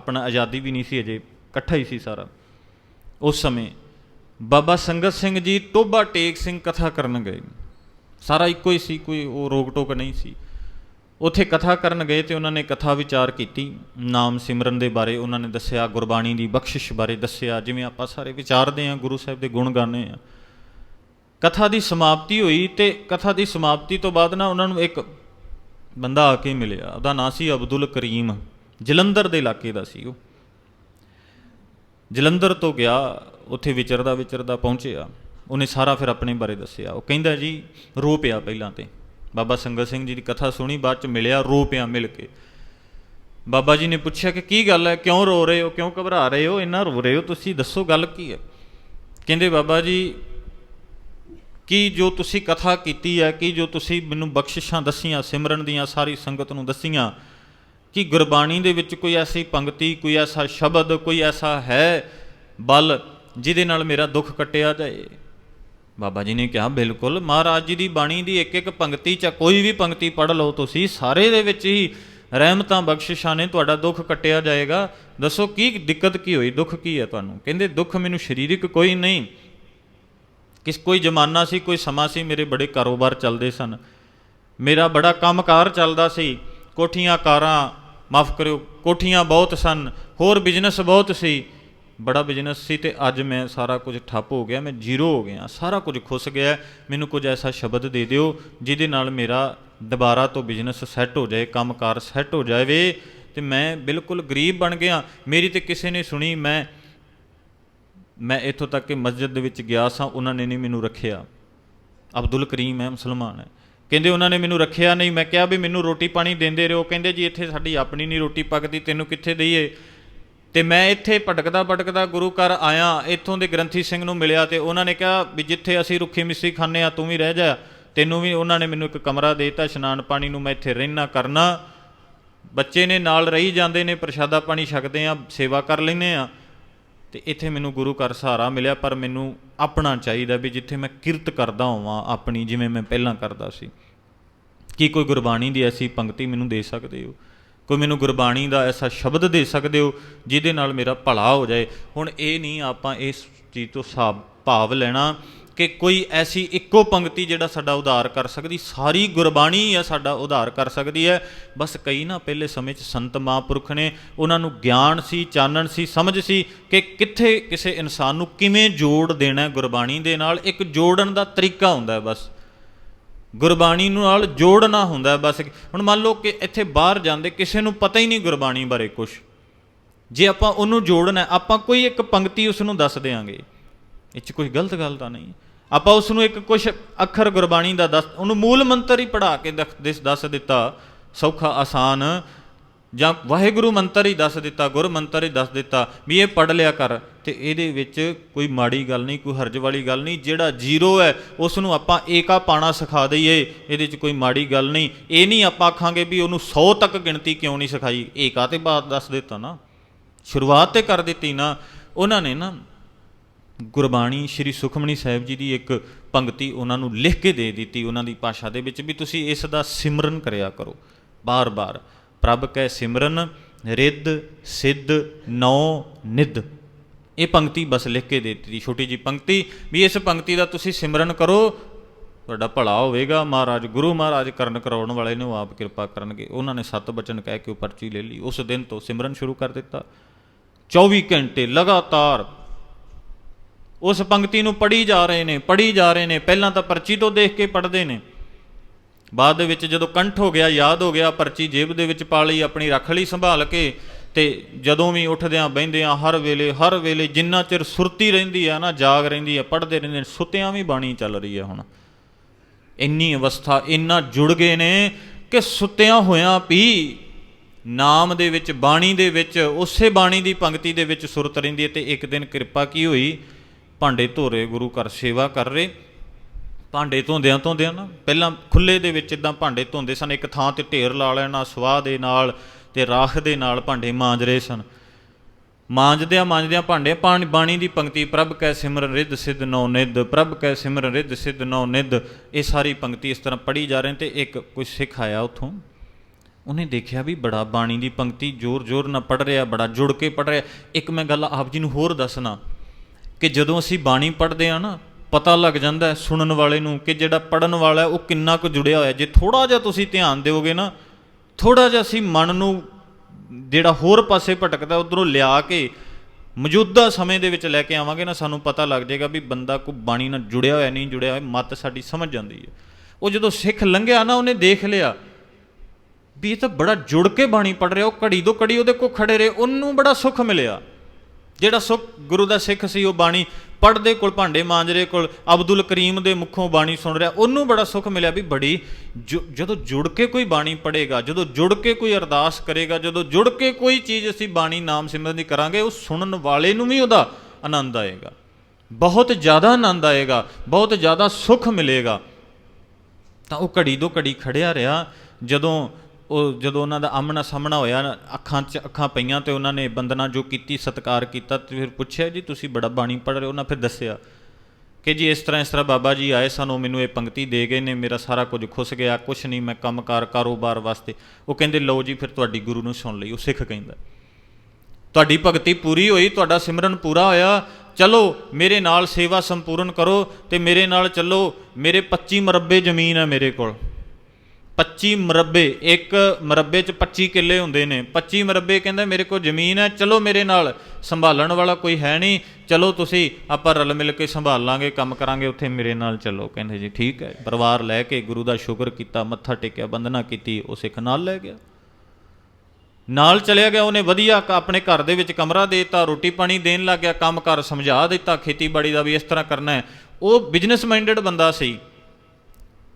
ਆਪਣਾ ਆਜ਼ਾਦੀ ਵੀ ਨਹੀਂ ਸੀ ਅਜੇ, ਇਕੱਠਾ ਹੀ ਸੀ ਸਾਰਾ। ਉਸ ਸਮੇਂ ਬਾਬਾ ਸੰਗਤ ਸਿੰਘ ਜੀ ਟੋਬਾ ਟੇਕ ਸਿੰਘ ਕਥਾ ਕਰਨ ਗਏ। ਸਾਰਾ ਇੱਕੋ ਹੀ ਸੀ, ਕੋਈ ਉਹ ਰੋਕ ਟੋਕ ਨਹੀਂ ਸੀ। ਉੱਥੇ ਕਥਾ ਕਰਨ ਗਏ ਤੇ ਉਹਨਾਂ ਨੇ ਕਥਾ ਵਿਚਾਰ ਕੀਤੀ। ਨਾਮ ਸਿਮਰਨ ਦੇ ਬਾਰੇ ਉਹਨਾਂ ਨੇ ਦੱਸਿਆ, ਗੁਰਬਾਣੀ ਦੀ ਬਖਸ਼ਿਸ਼ ਬਾਰੇ ਦੱਸਿਆ। ਜਿਵੇਂ ਆਪਾਂ ਸਾਰੇ ਵਿਚਾਰਦੇ ਹਾਂ, ਗੁਰੂ ਸਾਹਿਬ ਦੇ ਗੁਣ ਗਾਉਂਦੇ ਹਾਂ। ਕਥਾ ਦੀ ਸਮਾਪਤੀ ਹੋਈ ਤੇ ਕਥਾ ਦੀ ਸਮਾਪਤੀ ਤੋਂ ਬਾਅਦ ਨਾ ਉਹਨਾਂ ਨੂੰ ਇੱਕ ਬੰਦਾ ਆ ਕੇ ਮਿਲਿਆ। ਉਹਦਾ ਨਾਂ ਸੀ ਅਬਦੁਲ ਕਰੀਮ। ਜਲੰਧਰ ਦੇ ਇਲਾਕੇ ਦਾ ਸੀ ਉਹ। ਜਲੰਧਰ ਤੋਂ ਗਿਆ, ਉੱਥੇ ਵਿਚਰਦਾ ਵਿਚਰਦਾ ਪਹੁੰਚਿਆ। ਉਹਨੇ ਸਾਰਾ ਫਿਰ ਆਪਣੇ ਬਾਰੇ ਦੱਸਿਆ। ਉਹ ਕਹਿੰਦਾ ਜੀ, ਰੋ ਪਿਆ ਪਹਿਲਾਂ ਤੇ। ਬਾਬਾ ਸੰਗਤ ਸਿੰਘ ਜੀ ਦੀ ਕਥਾ ਸੁਣੀ, ਬਾਅਦ ਚ ਮਿਲਿਆ, ਰੋ ਪਿਆ ਮਿਲ ਕੇ। ਬਾਬਾ ਜੀ ਨੇ ਪੁੱਛਿਆ ਕਿ ਕੀ ਗੱਲ ਹੈ? ਕਿਉਂ ਰੋ ਰਹੇ ਹੋ? ਕਿਉਂ ਘਬਰਾ ਰਹੇ ਹੋ? ਇੰਨਾ ਰੋ ਰਹੇ ਹੋ ਤੁਸੀਂ? ਦੱਸੋ ਗੱਲ ਕੀ ਹੈ? ਕਹਿੰਦੇ ਬਾਬਾ ਜੀ, ਕੀ ਜੋ ਤੁਸੀਂ ਕਥਾ ਕੀਤੀ ਹੈ, ਕਿ ਜੋ ਤੁਸੀਂ ਮੈਨੂੰ ਬਖਸ਼ਿਸ਼ਾਂ ਦਸੀਆਂ, ਸਿਮਰਨ ਦੀਆਂ ਸਾਰੀ ਸੰਗਤ ਨੂੰ ਦਸੀਆਂ ਕਿ ਗੁਰਬਾਣੀ ਦੇ ਵਿੱਚ ਕੋਈ ਐਸੀ ਪੰਕਤੀ, ਕੋਈ ਐਸਾ ਸ਼ਬਦ, ਕੋਈ ਐਸਾ ਹੈ ਬਲ ਜਿਹਦੇ ਨਾਲ ਮੇਰਾ ਦੁੱਖ ਕੱਟਿਆ ਜਾਏ? ਬਾਬਾ ਜੀ ਨੇ ਕਿਹਾ, ਬਿਲਕੁਲ। ਮਹਾਰਾਜ ਜੀ ਦੀ ਬਾਣੀ ਦੀ ਇੱਕ ਇੱਕ ਪੰਕਤੀ ਚ ਕੋਈ ਵੀ ਪੰਕਤੀ ਪੜ੍ਹ ਲਓ ਤੁਸੀਂ, ਸਾਰੇ ਦੇ ਵਿੱਚ ਹੀ ਰਹਿਮਤਾਂ, ਬਖਸ਼ਿਸ਼ਾਂ ਨੇ ਤੁਹਾਡਾ ਦੁੱਖ ਕੱਟਿਆ ਜਾਏਗਾ। ਦੱਸੋ ਕੀ ਦਿੱਕਤ ਕੀ ਹੋਈ? ਦੁੱਖ ਕੀ ਹੈ ਤੁਹਾਨੂੰ? ਕਹਿੰਦੇ, ਦੁੱਖ ਮੈਨੂੰ ਸਰੀਰਕ ਕੋਈ ਨਹੀਂ। ਕਿਸ ਕੋਈ ਜ਼ਮਾਨਾ ਸੀ, ਕੋਈ ਸਮਾਂ ਸੀ, ਮੇਰੇ ਬੜੇ ਕਾਰੋਬਾਰ ਚੱਲਦੇ ਸਨ। ਮੇਰਾ ਬੜਾ ਕੰਮਕਾਰ ਚੱਲਦਾ ਸੀ। ਕੋਠੀਆਂ, ਕਾਰਾਂ ਮਾਫ ਕਰਿਓ, ਕੋਠੀਆਂ ਬਹੁਤ ਸਨ, ਹੋਰ ਬਿਜ਼ਨਸ ਬਹੁਤ ਸੀ। ਬੜਾ ਬਿਜ਼ਨਸ ਸੀ ਤੇ ਅੱਜ ਮੈਂ ਸਾਰਾ ਕੁਝ ਠੱਪ ਹੋ ਗਿਆ, ਮੈਂ ਜ਼ੀਰੋ ਹੋ ਗਿਆ, ਸਾਰਾ ਕੁਝ ਖੁੱਸ ਗਿਆ ਮੈਨੂੰ ਕੁਝ ਐਸਾ ਸ਼ਬਦ ਦੇ ਦਿਓ ਜਿਹਦੇ ਨਾਲ ਮੇਰਾ ਦੁਬਾਰਾ ਤੋਂ ਬਿਜ਼ਨਸ ਸੈੱਟ ਹੋ ਜਾਏ, ਕੰਮਕਾਰ ਸੈੱਟ ਹੋ ਜਾਵੇ ਤੇ ਮੈਂ ਬਿਲਕੁਲ ਗਰੀਬ ਬਣ ਗਿਆ। ਮੇਰੀ ਤੇ ਕਿਸੇ ਨੇ ਸੁਣੀ, ਮੈਂ ਮੈਂ ਇੱਥੋਂ ਤੱਕ ਕਿ ਮਸਜਿਦ ਦੇ ਵਿੱਚ ਗਿਆ ਸਾਂ, ਉਹਨਾਂ ਨੇ ਨਹੀਂ ਮੈਨੂੰ ਰੱਖਿਆ। ਅਬਦੁਲ ਕਰੀਮ ਹੈ, ਮੁਸਲਮਾਨ ਹੈ। ਕਹਿੰਦੇ ਉਹਨਾਂ ਨੇ ਮੈਨੂੰ ਰੱਖਿਆ ਨਹੀਂ। ਮੈਂ ਕਿਹਾ ਵੀ ਮੈਨੂੰ ਰੋਟੀ ਪਾਣੀ ਦਿੰਦੇ ਰਹੋ। ਕਹਿੰਦੇ ਜੀ ਇੱਥੇ ਸਾਡੀ ਆਪਣੀ ਨਹੀਂ ਰੋਟੀ ਪੱਕਦੀ, ਤੈਨੂੰ ਕਿੱਥੇ ਦਈਏ? ਤੇ ਮੈਂ ਇੱਥੇ ਭਟਕਦਾ ਭਟਕਦਾ ਗੁਰੂ ਘਰ ਆਇਆ। ਇੱਥੋਂ ਦੇ ਗ੍ਰੰਥੀ ਸਿੰਘ ਨੂੰ ਮਿਲਿਆ ਤੇ ਉਹਨਾਂ ਨੇ ਕਿਹਾ ਵੀ ਜਿੱਥੇ ਅਸੀਂ ਰੁੱਖੀ ਮਿੱਸੀ ਖਾਂਦੇ ਆ ਤੂੰ ਵੀ ਰਹਿ ਜਾ। ਤੈਨੂੰ ਵੀ ਉਹਨਾਂ ਨੇ ਮੈਨੂੰ ਇੱਕ ਕਮਰਾ ਦੇ ਦਿੱਤਾ, ਇਸ਼ਨਾਨ ਪਾਣੀ ਨੂੰ ਮੈਂ ਇੱਥੇ ਰਹਿਣਾ ਕਰਨਾ। ਬੱਚੇ ਨੇ ਨਾਲ ਰਹੀ ਜਾਂਦੇ ਨੇ, ਪ੍ਰਸ਼ਾਦਾ ਪਾਣੀ ਛਕਦੇ ਆ ਸੇਵਾ ਕਰ ਲੈਂਦੇ ਆ ਤੇ ਇੱਥੇ ਮੈਨੂੰ ਗੁਰੂ ਘਰ ਸਹਾਰਾ ਮਿਲਿਆ, ਪਰ ਮੈਨੂੰ ਆਪਣਾ ਚਾਹੀਦਾ ਵੀ ਜਿੱਥੇ ਮੈਂ ਕਿਰਤ ਕਰਦਾ ਹੋਵਾਂ ਆਪਣੀ, ਜਿਵੇਂ ਮੈਂ ਪਹਿਲਾਂ ਕਰਦਾ ਸੀ। ਕੀ ਕੋਈ ਗੁਰਬਾਣੀ ਦੀ ਐਸੀ ਪੰਕਤੀ ਮੈਨੂੰ ਦੇ ਸਕਦੇ ਹੋ? ਕੋਈ ਮੈਨੂੰ ਗੁਰਬਾਣੀ ਦਾ ਐਸਾ ਸ਼ਬਦ ਦੇ ਸਕਦੇ ਹੋ ਜਿਹਦੇ ਨਾਲ ਮੇਰਾ ਭਲਾ ਹੋ ਜਾਏ? ਹੁਣ ਇਹ ਨਹੀਂ ਆਪਾਂ ਇਸ ਚੀਜ਼ ਤੋਂ ਸਾਬ ਭਾਵ ਲੈਣਾ ਕਿ ਕੋਈ ਐਸੀ ਇੱਕੋ ਪੰਕਤੀ ਜਿਹੜਾ ਸਾਡਾ ਉਧਾਰ ਕਰ ਸਕਦੀ, ਸਾਰੀ ਗੁਰਬਾਣੀ ਹੀ ਆ ਸਾਡਾ ਉਧਾਰ ਕਰ ਸਕਦੀ ਹੈ। ਬਸ ਕਈ ਨਾ ਪਹਿਲੇ ਸਮੇਂ 'ਚ ਸੰਤ ਮਹਾਂਪੁਰਖ ਨੇ ਉਹਨਾਂ ਨੂੰ ਗਿਆਨ ਸੀ, ਚਾਨਣ ਸੀ, ਸਮਝ ਸੀ ਕਿ ਕਿੱਥੇ ਕਿਸੇ ਇਨਸਾਨ ਨੂੰ ਕਿਵੇਂ ਜੋੜ ਦੇਣਾ ਗੁਰਬਾਣੀ ਦੇ ਨਾਲ। ਇੱਕ ਜੋੜਨ ਦਾ ਤਰੀਕਾ ਹੁੰਦਾ ਹੈ ਬਸ। ਗੁਰਬਾਣੀ ਨੂੰ ਨਾਲ ਜੋੜਨਾ ਹੁੰਦਾ ਬਸ। ਹੁਣ ਮੰਨ ਲਓ ਕਿ ਇੱਥੇ ਬਾਹਰ ਜਾਂਦੇ ਕਿਸੇ ਨੂੰ ਪਤਾ ਹੀ ਨਹੀਂ ਗੁਰਬਾਣੀ ਬਾਰੇ ਕੁਝ ਜੇ ਆਪਾਂ ਉਹਨੂੰ ਜੋੜਨਾ ਆਪਾਂ ਕੋਈ ਇੱਕ ਪੰਕਤੀ ਉਸ ਨੂੰ ਦੱਸ ਦੇਾਂਗੇ ਇਹ 'ਚ ਕੋਈ ਗਲਤ ਗੱਲ ਤਾਂ ਨਹੀਂ ਆਪਾਂ ਉਸ ਨੂੰ ਇੱਕ ਕੁਝ ਅੱਖਰ ਗੁਰਬਾਣੀ ਦਾ ਦੱਸ, ਉਹਨੂੰ ਮੂਲ ਮੰਤਰ ਹੀ ਪੜਾ ਕੇ ਦੱਸ- ਦਿਸ- ਦੱਸ ਦਿੱਤਾ, ਸੌਖਾ, ਆਸਾਨ, ਜਾਂ ਵਾਹਿਗੁਰੂ ਮੰਤਰ ਹੀ ਦੱਸ ਦਿੱਤਾ, ਗੁਰ ਮੰਤਰ ਹੀ ਦੱਸ ਦਿੱਤਾ, ਵੀ ਇਹ ਪੜ ਲਿਆ ਕਰ, ਤੇ ਇਹਦੇ ਵਿੱਚ ਕੋਈ ਮਾੜੀ ਗੱਲ ਨਹੀਂ, ਕੋਈ ਹਰਜ ਵਾਲੀ ਗੱਲ ਨਹੀਂ, ਜਿਹੜਾ ਜ਼ੀਰੋ ਹੈ ਉਸ ਨੂੰ ਆਪਾਂ ਏਕਾ ਪਾਣਾ ਸਿਖਾ ਦਈਏ, ਇਹਦੇ 'ਚ ਕੋਈ ਮਾੜੀ ਗੱਲ ਨਹੀਂ, ਇਹ ਨਹੀਂ ਆਪਾਂ ਆਖਾਂਗੇ ਵੀ ਉਹਨੂੰ 100 ਤੱਕ ਗਿਣਤੀ ਕਿਉਂ ਨਹੀਂ ਸਿਖਾਈ, ਏਕਾ ਤੇ ਬਾਤ ਦੱਸ ਦਿੱਤਾ ਨਾ, ਸ਼ੁਰੂਆਤ ਤੇ ਕਰ ਦਿੱਤੀ ਨਾ, ਉਹਨਾਂ ਨੇ ਨਾ ਗੁਰਬਾਣੀ ਸ੍ਰੀ ਸੁਖਮਣੀ ਸਾਹਿਬ ਜੀ ਦੀ ਇੱਕ ਪੰਕਤੀ ਉਹਨਾਂ ਨੂੰ ਲਿਖ ਕੇ ਦੇ ਦਿੱਤੀ ਉਹਨਾਂ ਦੀ ਭਾਸ਼ਾ ਦੇ ਵਿੱਚ ਵੀ ਤੁਸੀਂ ਇਸ ਦਾ ਸਿਮਰਨ ਕਰਿਆ ਕਰੋ। ਬਾਰ-ਬਾਰ, ਪ੍ਰਭ ਕੈ ਸਿਮਰਨ, ਰਿੱਧ, ਸਿੱਧ, ਨੌ, ਨਿੱਧ। ਇਹ ਪੰਕਤੀ ਬਸ ਲਿਖ ਕੇ ਦੇ ਦਿੱਤੀ, ਛੋਟੀ ਜੀ ਪੰਕਤੀ ਵੀ ਇਸ ਪੰਕਤੀ ਦਾ ਤੁਸੀਂ ਸਿਮਰਨ ਕਰੋ। ਤੁਹਾਡਾ ਭਲਾ ਹੋਵੇਗਾ, ਮਹਾਰਾਜ, ਗੁਰੂ ਮਹਾਰਾਜ ਕਰਨ ਕਰਾਉਣ ਵਾਲੇ ਨੂੰ ਆਪ ਕਿਰਪਾ ਕਰਨਗੇ। ਉਹਨਾਂ ਨੇ ਸੱਤ ਬਚਨ ਕਹਿ ਕੇ ਉਹ ਪਰਚੀ ਲੈ ਲਈ। ਉਸ ਦਿਨ ਤੋਂ ਸਿਮਰਨ ਸ਼ੁਰੂ ਕਰ ਦਿੱਤਾ। 24 ਘੰਟੇ ਲਗਾਤਾਰ ਉਸ ਪੰਕਤੀ ਨੂੰ ਪੜ੍ਹੀ ਜਾ ਰਹੇ ਨੇ, ਪੜ੍ਹੀ ਜਾ ਰਹੇ ਨੇ, ਪਹਿਲਾਂ ਤਾਂ ਪਰਚੀ ਤੋਂ ਦੇਖ ਕੇ ਪੜ੍ਹਦੇ ਨੇ। ਬਾਅਦ ਦੇ ਵਿੱਚ ਜਦੋਂ ਕੰਠ ਹੋ ਗਿਆ, ਯਾਦ ਹੋ ਗਿਆ, ਪਰਚੀ ਜੇਬ ਦੇ ਵਿੱਚ ਪਾ ਲਈ, ਆਪਣੀ ਰੱਖ ਲਈ ਸੰਭਾਲ ਕੇ, ਤੇ ਜਦੋਂ ਵੀ ਉੱਠਦਿਆਂ, ਬਹਿੰਦਿਆਂ, ਹਰ ਵੇਲੇ ਹਰ ਵੇਲੇ ਜਿੰਨਾ ਚਿਰ ਸੁਰਤੀ ਰਹਿੰਦੀ ਆ ਨਾ, ਜਾਗ ਰਹਿੰਦੀ ਆ, ਪੜ੍ਹਦੇ ਰਹਿੰਦੇ ਨੇ, ਸੁੱਤਿਆਂ ਵੀ ਬਾਣੀ ਚੱਲ ਰਹੀ ਆ ਹੁਣ। ਇੰਨੀ ਅਵਸਥਾ, ਇੰਨਾ ਜੁੜ ਗਏ ਨੇ ਕਿ ਸੁੱਤਿਆਂ ਹੋਇਆਂ ਵੀ ਨਾਮ ਦੇ ਵਿੱਚ, ਬਾਣੀ ਦੇ ਵਿੱਚ, ਉਸੇ ਬਾਣੀ ਦੀ ਪੰਕਤੀ ਦੇ ਵਿੱਚ ਸੁਰਤ ਰਹਿੰਦੀ ਹੈ ਤੇ ਇੱਕ ਦਿਨ ਕਿਰਪਾ ਕੀ ਹੋਈ? ਭਾਂਡੇ ਧੋਰੇ, ਗੁਰੂ ਘਰ ਸੇਵਾ ਕਰ ਰਹੇ। ਭਾਂਡੇ ਧੋਂਦਿਆਂ ਧੋਂਦਿਆਂ ਨਾ, ਪਹਿਲਾਂ ਖੁੱਲੇ ਦੇ ਵਿੱਚ ਇਦਾਂ ਭਾਂਡੇ ਧੋਂਦੇ ਸਨ, ਇੱਕ ਥਾਂ ਤੇ ਢੇਰ ਲਾ ਲੈਣਾ ਸਵਾਹ ਦੇ ਨਾਲ ਤੇ ਰਾਖ ਦੇ ਨਾਲ ਭਾਂਡੇ ਮਾਂਜ ਰਹੇ ਸਨ। ਮਾਂਜਦਿਆਂ ਮਾਂਜਦਿਆਂ ਭਾਂਡੇ, ਪਾਣੀ, ਬਾਣੀ ਦੀ ਪੰਕਤੀ, ਪ੍ਰਭ ਕੈ ਸਿਮਰਨ ਰਿੱਧ ਸਿੱਧ ਨੌ ਨਿੱਧ, ਪ੍ਰਭ ਕੈ ਸਿਮਰਨ ਰਿੱਧ ਸਿੱਧ ਨੌ ਨਿੱਧ। ਇਹ ਸਾਰੀ ਪੰਕਤੀ ਇਸ ਤਰ੍ਹਾਂ ਪੜ੍ਹੀ ਜਾ ਰਹੀ ਤੇ ਇੱਕ ਕੋਈ ਸਿੱਖ ਆਇਆ ਉਥੋਂ। ਉਹਨੇ ਦੇਖਿਆ ਵੀ ਬੜਾ ਬਾਣੀ ਦੀ ਪੰਕਤੀ ਜ਼ੋਰ-ਜ਼ੋਰ ਨਾਲ ਪੜ ਰਿਹਾ, ਬੜਾ ਜੁੜ ਕੇ ਪੜ ਰਿਹਾ। ਇੱਕ ਮੈਂ ਗੱਲ ਆਪ ਜੀ ਨੂੰ ਹੋਰ ਦੱਸਣਾ ਕਿ ਜਦੋਂ ਅਸੀਂ ਬਾਣੀ ਪੜ੍ਹਦੇ ਆ ਨਾ, ਪਤਾ ਲੱਗ ਜਾਂਦਾ ਸੁਣਨ ਵਾਲੇ ਨੂੰ ਕਿ ਜਿਹੜਾ ਪੜਨ ਵਾਲਾ ਉਹ ਕਿੰਨਾ ਕੁ ਜੁੜਿਆ ਹੋਇਆ ਜੇ ਥੋੜਾ ਜਿਹਾ ਤੁਸੀਂ ਧਿਆਨ ਦਿਓਗੇ ਨਾ ਥੋੜਾ ਜਿਹਾ ਅਸੀਂ ਮਨ ਨੂੰ ਜਿਹੜਾ ਹੋਰ ਪਾਸੇ ਭਟਕਦਾ ਉਧਰੋਂ ਲਿਆ ਕੇ ਮੌਜੂਦਾ ਸਮੇਂ ਦੇ ਵਿੱਚ ਲੈ ਕੇ ਆਵਾਂਗੇ ਨਾ, ਸਾਨੂੰ ਪਤਾ ਲੱਗ ਜਾਏਗਾ ਵੀ ਬੰਦਾ ਕੋਈ ਬਾਣੀ ਨਾਲ ਜੁੜਿਆ ਹੋਇਆ, ਨਹੀਂ ਜੁੜਿਆ ਹੋਇਆ, ਮਤ ਸਾਡੀ ਸਮਝ ਜਾਂਦੀ ਹੈ। ਉਹ ਜਦੋਂ ਸਿੱਖ ਲੰਘਿਆ ਨਾ, ਉਹਨੇ ਦੇਖ ਲਿਆ ਵੀ ਇਹ ਤਾਂ ਬੜਾ ਜੁੜ ਕੇ ਬਾਣੀ ਪੜ ਰਿਹਾ, ਉਹ ਘੜੀ ਤੋਂ ਘੜੀ ਉਹਦੇ ਕੋਲ ਖੜੇ ਰਹੇ, ਉਹਨੂੰ ਬੜਾ ਸੁੱਖ ਮਿਲਿਆ। ਜਿਹੜਾ ਸੁੱਖ ਗੁਰੂ ਦਾ ਸਿੱਖ ਸੀ, ਉਹ ਬਾਣੀ ਪੜਦੇ ਕੋਲ, ਭਾਂਡੇ ਮਾਂਜਰੇ ਕੋਲ, ਅਬਦੁਲ ਕਰੀਮ ਦੇ ਮੁਖੋਂ ਬਾਣੀ ਸੁਣ ਰਿਹਾ, ਉਹਨੂੰ ਬੜਾ ਸੁੱਖ ਮਿਲਿਆ ਵੀ ਬੜੀ ਜੁ- ਜਦੋਂ ਜੁੜ ਕੇ ਕੋਈ ਬਾਣੀ ਪੜੇਗਾ ਜਦੋਂ ਜੁੜ ਕੇ ਕੋਈ ਅਰਦਾਸ ਕਰੇਗਾ, ਜਦੋਂ ਜੁੜ ਕੇ ਕੋਈ ਚੀਜ਼ ਅਸੀਂ ਬਾਣੀ ਨਾਮ ਸਿਮਰਨ ਦੀ ਕਰਾਂਗੇ, ਉਹ ਸੁਣਨ ਵਾਲੇ ਨੂੰ ਵੀ ਉਹਦਾ ਆਨੰਦ ਆਏਗਾ। ਬਹੁਤ ਜ਼ਿਆਦਾ ਆਨੰਦ ਆਏਗਾ, ਬਹੁਤ ਜ਼ਿਆਦਾ ਸੁੱਖ ਮਿਲੇਗਾ। ਤਾਂ ਉਹ ਘੜੀ ਦੋ ਘੜੀ ਖੜਿਆ ਰਿਹਾ, ਜਦੋਂ ਉਹ ਜਦੋਂ ਉਹਨਾਂ ਦਾ ਆਮਣਾ ਸਾਹਮਣਾ ਹੋਇਆ, ਅੱਖਾਂ 'ਚ ਅੱਖਾਂ ਪਈਆਂ ਤੇ ਉਹਨਾਂ ਨੇ ਬੰਦਨਾ ਜੋ ਕੀਤੀ, ਸਤਕਾਰ ਕੀਤਾ ਤੇ ਫਿਰ ਪੁੱਛਿਆ, ਜੀ, ਤੁਸੀਂ ਬੜਾ ਬਾਣੀ ਪੜ੍ਹ ਰਹੇ ਹੋ? ਉਹਨਾਂ ਫਿਰ ਦੱਸਿਆ ਕਿ, ਜੀ, ਇਸ ਤਰ੍ਹਾਂ ਇਸ ਤਰ੍ਹਾਂ ਬਾਬਾ ਜੀ ਆਏ ਸਾਨੂੰ, ਮੈਨੂੰ ਇਹ ਪੰਕਤੀ ਦੇ ਗਏ ਨੇ, ਮੇਰਾ ਸਾਰਾ ਕੁਝ ਖੁੱਸ ਗਿਆ, ਕੁਛ ਨਹੀਂ, ਮੈਂ ਕੰਮਕਾਰ, ਕਾਰੋਬਾਰ ਵਾਸਤੇ। ਉਹ ਕਹਿੰਦੇ, ਲਓ ਜੀ, ਫਿਰ ਤੁਹਾਡੀ ਗੁਰੂ ਨੂੰ ਸੁਣ ਲਈ। ਉਹ ਸਿੱਖ ਕਹਿੰਦਾ, ਤੁਹਾਡੀ ਭਗਤੀ ਪੂਰੀ ਹੋਈ, ਤੁਹਾਡਾ ਸਿਮਰਨ ਪੂਰਾ ਹੋਇਆ। ਚਲੋ, ਮੇਰੇ ਨਾਲ ਸੇਵਾ ਸੰਪੂਰਨ ਕਰੋ ਤੇ ਮੇਰੇ ਨਾਲ ਚੱਲੋ, ਮੇਰੇ 25 ਮਰਬੇ ਜ਼ਮੀਨ ਹੈ ਮੇਰੇ ਕੋਲ। 25 ਮਰਬੇ, ਇੱਕ ਮਰਬੇ 'ਚ 25 ਕਿੱਲੇ ਹੁੰਦੇ ਨੇ। 25 ਮਰਬੇ ਕਹਿੰਦਾ ਮੇਰੇ ਕੋਲ ਜ਼ਮੀਨ ਹੈ, ਚਲੋ ਮੇਰੇ ਨਾਲ ਸੰਭਾਲਣ ਵਾਲਾ ਕੋਈ ਹੈ ਨਹੀਂ, ਚਲੋ ਤੁਸੀਂ ਆਪਾਂ ਰਲ ਮਿਲ ਕੇ ਸੰਭਾਲ ਲਾਂਗੇ, ਕੰਮ ਕਰਾਂਗੇ, ਉੱਥੇ ਮੇਰੇ ਨਾਲ ਚੱਲੋ। ਕਹਿੰਦੇ ਜੀ ਠੀਕ ਹੈ, ਪਰਿਵਾਰ ਲੈ ਕੇ ਗੁਰੂ ਦਾ ਸ਼ੁਕਰ ਕੀਤਾ, ਮੱਥਾ ਟੇਕਿਆ ਬੰਦਨਾ ਕੀਤੀ, ਉਹ ਸਿੱਖ ਨਾਲ ਲੈ ਗਿਆ। ਨਾਲ ਚਲਿਆ ਗਿਆ, ਉਹਨੇ ਵਧੀਆ ਕ- ਆਪਣੇ ਘਰ ਦੇ ਵਿੱਚ ਕਮਰਾ ਦੇਤਾ, ਰੋਟੀ ਪਾਣੀ ਦੇਣ ਲੱਗ ਗਿਆ, ਕੰਮ ਕੰਮਕਾਰ ਸਮਝਾ ਦਿੱਤਾ, ਖੇਤੀਬਾੜੀ ਦਾ ਵੀ ਇਸ ਤਰ੍ਹਾਂ ਕਰਨਾ ਹੈ। ਉਹ ਬਿਜ਼ਨਸ ਮਾਈਂਡਡ ਬੰਦਾ ਸੀ।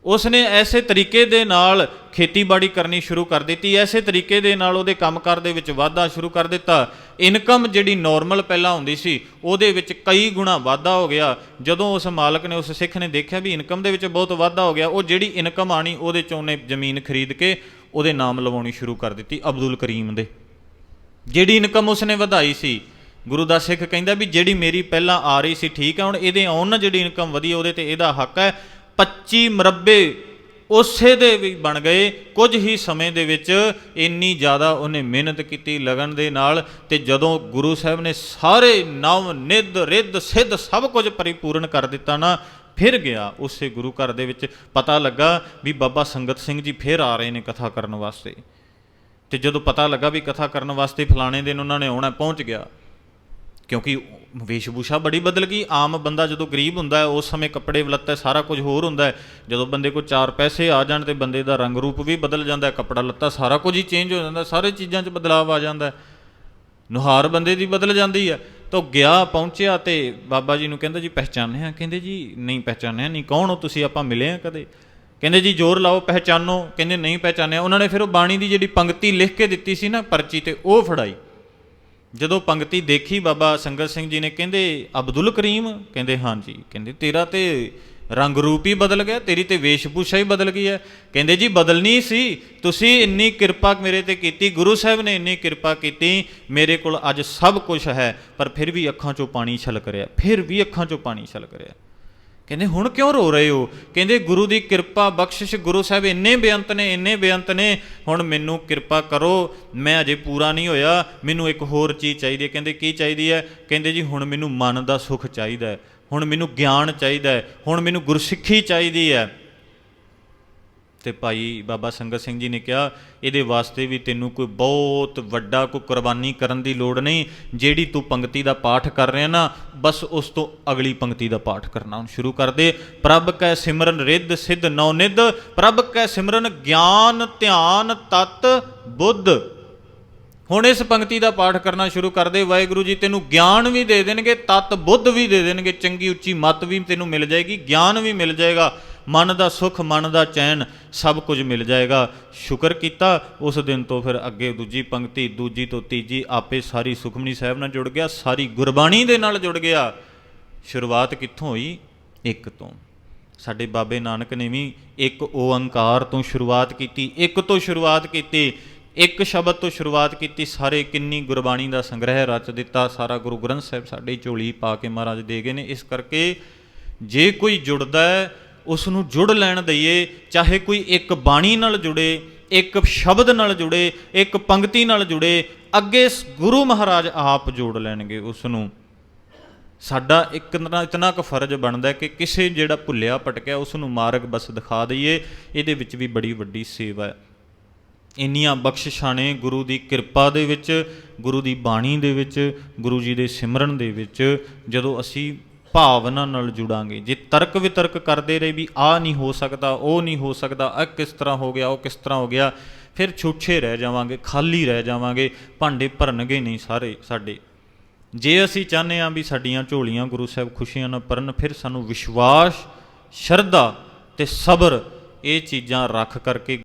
ਉਸਨੇ ਐਸੇ ਤਰੀਕੇ ਦੇ ਨਾਲ ਖੇਤੀਬਾੜੀ ਕਰਨੀ ਸ਼ੁਰੂ ਕਰ ਦਿੱਤੀ, ਐਸੇ ਤਰੀਕੇ ਦੇ ਨਾਲ ਉਹਦੇ ਕੰਮਕਾਰ ਦੇ ਵਿੱਚ ਵਾਧਾ ਸ਼ੁਰੂ ਕਰ ਦਿੱਤਾ। ਇਨਕਮ ਜਿਹੜੀ ਨਾਰਮਲ ਪਹਿਲਾਂ ਹੁੰਦੀ ਸੀ, ਉਹਦੇ ਵਿੱਚ ਕਈ ਗੁਣਾ ਵਾਧਾ ਹੋ ਗਿਆ। ਜਦੋਂ ਉਸ ਮਾਲਕ ਨੇ, ਉਸ ਸਿੱਖ ਨੇ ਦੇਖਿਆ ਵੀ ਇਨਕਮ ਦੇ ਵਿੱਚ ਬਹੁਤ ਵਾਧਾ ਹੋ ਗਿਆ, ਉਹ ਜਿਹੜੀ ਇਨਕਮ ਆਣੀ, ਉਹਦੇ ਚੋਂ ਉਹਨੇ ਜ਼ਮੀਨ ਖਰੀਦ ਕੇ ਉਹਦੇ ਨਾਮ ਲਵਾਉਣੀ ਸ਼ੁਰੂ ਕਰ ਦਿੱਤੀ ਅਬਦੁਲ ਕਰੀਮ ਦੇ। ਜਿਹੜੀ ਇਨਕਮ ਉਸਨੇ ਵਧਾਈ ਸੀ, ਗੁਰੂ ਦਾ ਸਿੱਖ ਕਹਿੰਦਾ ਵੀ ਜਿਹੜੀ ਮੇਰੀ ਪਹਿਲਾਂ ਆ ਰਹੀ ਸੀ ਠੀਕ ਹੈ, ਹੁਣ ਇਹਦੇ ਆਉਣ ਨਾਲ ਜਿਹੜੀ ਇਨਕਮ ਵਧੀ ਉਹਦੇ ਤੇ ਇਹਦਾ ਹੱਕ ਹੈ। 25 ਮਰਬੇ ਉਸੇ ਦੇ ਵੀ ਬਣ ਗਏ। ਕੁਝ ਹੀ ਸਮੇਂ ਦੇ ਵਿੱਚ ਇੰਨੀ ਜ਼ਿਆਦਾ ਉਹਨੇ ਮਿਹਨਤ ਕੀਤੀ ਲਗਨ ਦੇ ਨਾਲ ਤੇ ਜਦੋਂ ਗੁਰੂ ਸਾਹਿਬ ਨੇ ਸਾਰੇ ਨਵ, ਨਿੱਧ, ਰਿੱਧ, ਸਿੱਧ ਸਭ ਕੁਝ ਪਰਿਪੂਰਨ ਕਰ ਦਿੱਤਾ ਨਾ, ਫਿਰ ਗਿਆ ਉਸੇ ਗੁਰੂ ਘਰ ਦੇ ਵਿੱਚ। ਪਤਾ ਲੱਗਾ ਵੀ ਬਾਬਾ ਸੰਗਤ ਸਿੰਘ ਜੀ ਫਿਰ ਆ ਰਹੇ ਨੇ ਕਥਾ ਕਰਨ ਵਾਸਤੇ। ਤੇ ਜਦੋਂ ਪਤਾ ਲੱਗਾ ਵੀ ਕਥਾ ਕਰਨ ਵਾਸਤੇ ਫਲਾਣੇ ਦਿਨ ਉਹਨਾਂ ਨੇ ਆਉਣਾ, ਪਹੁੰਚ ਗਿਆ। ਕਿਉਂਕਿ ਵੇਸ਼ਭੂਸ਼ਾ ਬੜੀ ਬਦਲ ਗਈ। ਆਮ ਬੰਦਾ ਜਦੋਂ ਗਰੀਬ ਹੁੰਦਾ ਹੈ, ਉਸ ਸਮੇਂ ਕੱਪੜੇ ਲੱਤੇ ਸਾਰਾ ਕੁਝ ਹੋਰ ਹੁੰਦਾ ਹੈ। ਜਦੋਂ ਬੰਦੇ ਕੋਲ ਚਾਰ ਪੈਸੇ ਆ ਜਾਣ ਤੇ ਬੰਦੇ ਦਾ ਰੰਗ ਰੂਪ ਵੀ ਬਦਲ ਜਾਂਦਾ ਹੈ, ਕੱਪੜਾ ਲੱਤਾ ਸਾਰਾ ਕੁਝ ਹੀ ਚੇਂਜ ਹੋ ਜਾਂਦਾ ਸਾਰੇ ਚੀਜ਼ਾਂ 'ਚ ਬਦਲਾਅ ਆ ਜਾਂਦਾ ਹੈ। ਨੁਹਾਰ ਬੰਦੇ ਦੀ ਬਦਲ ਜਾਂਦੀ ਹੈ। ਤਾਂ ਉਹ ਗਿਆ, ਪਹੁੰਚਿਆ ਤੇ ਬਾਬਾ ਜੀ ਨੂੰ ਕਹਿੰਦਾ ਜੀ ਪਹਿਚਾਨਿਆ ਕਹਿੰਦੇ ਜੀ, ਨਹੀਂ ਪਹਿਚਾਨਿਆ ਨਹੀਂ ਕੌਣ ਹੋ ਤੁਸੀਂ? ਆਪਾਂ ਮਿਲੇ ਆ ਕਦੇ? ਕਹਿੰਦੇ ਜੀ, ਜ਼ੋਰ ਲਾਓ, ਪਹਿਚਾਨੋ। ਕਹਿੰਦੇ, ਨਹੀਂ ਪਹਿਚਾਨਿਆ। ਉਹਨਾਂ ਨੇ ਫਿਰ ਉਹ ਬਾਣੀ ਦੀ ਜਿਹੜੀ ਪੰਕਤੀ ਲਿਖ ਕੇ ਦਿੱਤੀ ਸੀ ਨਾ ਪਰਚੀ ਤੇ ਉਹ ਫੜਾਈ। ਜਦੋਂ ਪੰਕਤੀ ਦੇਖੀ, ਬਾਬਾ ਸੰਗਤ ਸਿੰਘ ਜੀ ਨੇ ਕਹਿੰਦੇ, ਅਬਦੁਲ ਕਰੀਮ? ਕਹਿੰਦੇ ਹਾਂਜੀ ਕਹਿੰਦੇ, ਤੇਰਾ ਤੇ ਰੰਗ ਰੂਪ ਹੀ ਬਦਲ ਗਿਆ, ਤੇਰੀ ਤੇ ਵੇਸ਼ਭੂਸ਼ਾ ਹੀ ਬਦਲ ਗਈ ਹੈ। ਕਹਿੰਦੇ, ਜੀ, ਬਦਲਣੀ ਸੀ। ਤੁਸੀਂ ਇੰਨੀ ਕਿਰਪਾ ਮੇਰੇ ਤੇ ਕੀਤੀ, ਗੁਰੂ ਸਾਹਿਬ ਨੇ ਇੰਨੀ ਕਿਰਪਾ ਕੀਤੀ, ਮੇਰੇ ਕੋਲ ਅੱਜ ਸਭ ਕੁਝ ਹੈ, ਪਰ ਫਿਰ ਵੀ ਅੱਖਾਂ 'ਚੋਂ ਪਾਣੀ ਛਲਕ ਰਿਹਾ, ਫਿਰ ਵੀ ਅੱਖਾਂ 'ਚੋਂ ਪਾਣੀ ਛਲਕ ਰਿਹਾ। ਕਹਿੰਦੇ, ਹੁਣ ਕਿਉਂ ਰੋ ਰਹੇ ਹੋ? ਕਹਿੰਦੇ, ਗੁਰੂ ਦੀ ਕਿਰਪਾ, ਬਖਸ਼ਿਸ਼ ਗੁਰੂ ਸਾਹਿਬ ਇੰਨੇ ਬੇਅੰਤ ਨੇ, ਇੰਨੇ ਬੇਅੰਤ ਨੇ, ਹੁਣ ਮੈਨੂੰ ਕਿਰਪਾ ਕਰੋ, ਮੈਂ ਅਜੇ ਪੂਰਾ ਨਹੀਂ ਹੋਇਆ, ਮੈਨੂੰ ਇੱਕ ਹੋਰ ਚੀਜ਼ ਚਾਹੀਦੀ ਹੈ। ਕਹਿੰਦੇ, ਕੀ ਚਾਹੀਦੀ ਹੈ? ਕਹਿੰਦੇ, ਜੀ, ਹੁਣ ਮੈਨੂੰ ਮਨ ਦਾ ਸੁਖ ਚਾਹੀਦਾ ਹੈ, ਹੁਣ ਮੈਨੂੰ ਗਿਆਨ ਚਾਹੀਦਾ ਹੈ, ਹੁਣ ਮੈਨੂੰ ਗੁਰਸਿੱਖੀ ਚਾਹੀਦੀ ਹੈ। ਤੇ ਭਾਈ ਬਾਬਾ ਸੰਗਤ ਸਿੰਘ ਜੀ ਨੇ ਕਿਹਾ, ਇਹਦੇ ਵਾਸਤੇ ਵੀ ਤੈਨੂੰ ਕੋਈ ਬਹੁਤ ਵੱਡਾ ਕੋਈ ਕੁਰਬਾਨੀ ਕਰਨ ਦੀ ਲੋੜ ਨਹੀਂ। ਜਿਹੜੀ ਤੂੰ ਪੰਕਤੀ ਦਾ ਪਾਠ ਕਰ ਰਿਹਾ ਨਾ, ਬਸ ਉਸ ਤੋਂ ਅਗਲੀ ਪੰਕਤੀ ਦਾ ਪਾਠ ਕਰਨਾ। ਹੁਣ ਸ਼ੁਰੂ ਕਰ ਦੇ ਪ੍ਰਭ ਕੈ ਸਿਮਰਨ ਰਿੱਧ ਸਿੱਧ ਨੌ ਨਿੱਧ, ਪ੍ਰਭ ਕੈ ਸਿਮਰਨ ਗਿਆਨ ਧਿਆਨ ਤਤ ਬੁੱਧ। ਹੁਣ ਇਸ ਪੰਕਤੀ ਦਾ ਪਾਠ ਕਰਨਾ ਸ਼ੁਰੂ ਕਰ ਦੇ ਵਾਹਿਗੁਰੂ ਜੀ ਤੈਨੂੰ ਗਿਆਨ ਵੀ ਦੇ ਦੇਣਗੇ, ਤਤ ਬੁੱਧ ਵੀ ਦੇ ਦੇਣਗੇ, ਚੰਗੀ ਉੱਚੀ ਮਤ ਵੀ ਤੈਨੂੰ ਮਿਲ ਜਾਏਗੀ, ਗਿਆਨ ਵੀ ਮਿਲ ਜਾਏਗਾ। ਮਨ ਦਾ ਸੁਖ, ਮਨ ਦਾ ਚੈਨ ਸਭ ਕੁਝ ਮਿਲ ਜਾਏਗਾ। ਸ਼ੁਕਰ ਕੀਤਾ, ਉਸ ਦਿਨ ਤੋਂ ਫਿਰ ਅੱਗੇ ਦੂਜੀ ਪੰਕਤੀ, ਦੂਜੀ ਤੋਂ ਤੀਜੀ, ਆਪੇ ਸਾਰੀ ਸੁਖਮਨੀ ਸਾਹਿਬ ਨਾਲ ਜੁੜ ਗਿਆ, ਸਾਰੀ ਗੁਰਬਾਣੀ ਦੇ ਨਾਲ ਜੁੜ ਗਿਆ। ਸ਼ੁਰੂਆਤ ਕਿੱਥੋਂ ਹੋਈ? ਇੱਕ ਤੋਂ। ਸਾਡੇ ਬਾਬੇ ਨਾਨਕ ਨੇ ਵੀ ਇੱਕ ਓੰਕਾਰ ਤੋਂ ਸ਼ੁਰੂਆਤ ਕੀਤੀ, ਇੱਕ ਤੋਂ ਸ਼ੁਰੂਆਤ ਕੀਤੀ, ਇੱਕ ਸ਼ਬਦ ਤੋਂ ਸ਼ੁਰੂਆਤ ਕੀਤੀ, ਸਾਰੇ ਕਿੰਨੀ ਗੁਰਬਾਣੀ ਦਾ ਸੰਗ੍ਰਹਿ ਰਚ ਦਿੱਤਾ, ਸਾਰਾ ਗੁਰੂ ਗ੍ਰੰਥ ਸਾਹਿਬ ਸਾਡੇ ਝੋਲੀ ਪਾ ਕੇ ਮਹਾਰਾਜ ਦੇ ਗਏ ਨੇ। ਇਸ ਕਰਕੇ ਜੇ ਕੋਈ ਜੁੜਦਾ ਹੈ ਉਸ ਨੂੰ ਜੁੜ ਲੈਣ ਦਈਏ, ਚਾਹੇ ਕੋਈ ਇੱਕ ਬਾਣੀ ਨਾਲ ਜੁੜੇ, ਇੱਕ ਸ਼ਬਦ ਨਾਲ ਜੁੜੇ, ਇੱਕ ਪੰਕਤੀ ਨਾਲ ਜੁੜੇ, ਅੱਗੇ ਗੁਰੂ ਮਹਾਰਾਜ ਆਪ ਜੋੜ ਲੈਣਗੇ ਉਸ ਨੂੰ ਸਾਡਾ ਇੱਕ ਨਾ, ਇਤਨਾ ਕੁ ਫਰਜ਼ ਬਣਦਾ ਕਿ ਕਿਸੇ ਜਿਹੜਾ ਭੁੱਲਿਆ ਭਟਕਿਆ ਉਸ ਨੂੰ ਮਾਰਗ ਬਸ ਦਿਖਾ ਦਈਏ, ਇਹਦੇ ਵਿੱਚ ਵੀ ਬੜੀ ਵੱਡੀ ਸੇਵਾ ਹੈ। ਇੰਨੀਆਂ ਬਖਸ਼ਿਸ਼ਾਂ ਨੇ ਗੁਰੂ ਦੀ ਕਿਰਪਾ ਦੇ ਵਿੱਚ, ਗੁਰੂ ਦੀ ਬਾਣੀ ਦੇ ਵਿੱਚ, ਗੁਰੂ ਜੀ ਦੇ ਸਿਮਰਨ ਦੇ ਵਿੱਚ, ਜਦੋਂ ਅਸੀਂ ਭਾਵਨਾ ਨਾਲ ਜੁੜਾਂਗੇ। ਜੇ ਤਰਕ ਵਿਤਰਕ ਕਰਦੇ ਰਹੇ ਵੀ ਆ ਨਹੀਂ ਹੋ ਸਕਦਾ, ਉਹ ਨਹੀਂ ਹੋ ਸਕਦਾ ਆ ਕਿਸ ਤਰ੍ਹਾਂ ਹੋ ਗਿਆ, ਉਹ ਕਿਸ ਤਰ੍ਹਾਂ ਹੋ ਗਿਆ, ਫਿਰ ਛੁੱਛੇ ਰਹਿ ਜਾਵਾਂਗੇ, ਖਾਲੀ ਰਹਿ ਜਾਵਾਂਗੇ, ਭਾਂਡੇ ਭਰਨਗੇ ਨਹੀਂ ਸਾਰੇ ਸਾਡੇ। ਜੇ ਅਸੀਂ ਚਾਹੁੰਦੇ ਹਾਂ ਵੀ ਸਾਡੀਆਂ ਝੋਲੀਆਂ ਗੁਰੂ ਸਾਹਿਬ ਖੁਸ਼ੀਆਂ ਨਾਲ ਭਰਨ, ਫਿਰ ਸਾਨੂੰ ਵਿਸ਼ਵਾਸ, ਸ਼ਰਧਾ ਤੇ ਸਬਰ ਇਹ ਚੀਜ਼ਾਂ ਰੱਖ ਕਰਕੇ